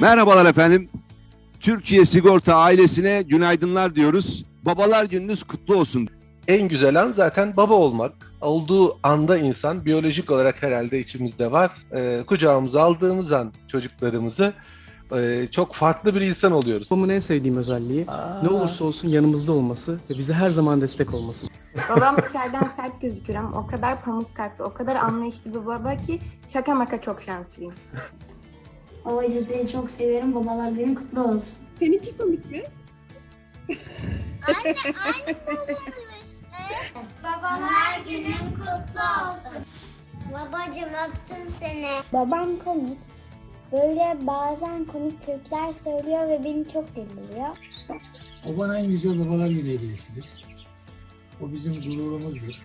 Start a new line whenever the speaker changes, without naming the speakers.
Merhabalar efendim. Türkiye Sigorta ailesine günaydınlar diyoruz. Babalar gününüz kutlu olsun.
En güzel an zaten baba olmak. Olduğu anda insan biyolojik olarak herhalde içimizde var. Ee, kucağımıza aldığımız an çocuklarımızı e, çok farklı bir insan oluyoruz.
Babamın en sevdiğim özelliği ne olursa olsun yanımızda olması ve bize her zaman destek olması.
Babam dışarıdan sert gözükür ama o kadar pamuk kalpli, o kadar anlayışlı bir baba ki şaka maka çok şanslıyım.
Babacığım seni çok seviyorum. Babalar günün kutlu olsun.
Seninki komik mi?
Babalar günün kutlu olsun. Babacığım öptüm seni.
Babam komik. Böyle bazen komik türküler söylüyor ve beni çok güldürüyor.
O bana en güzel babalar günü hediyesidir. O bizim gururumuzdur.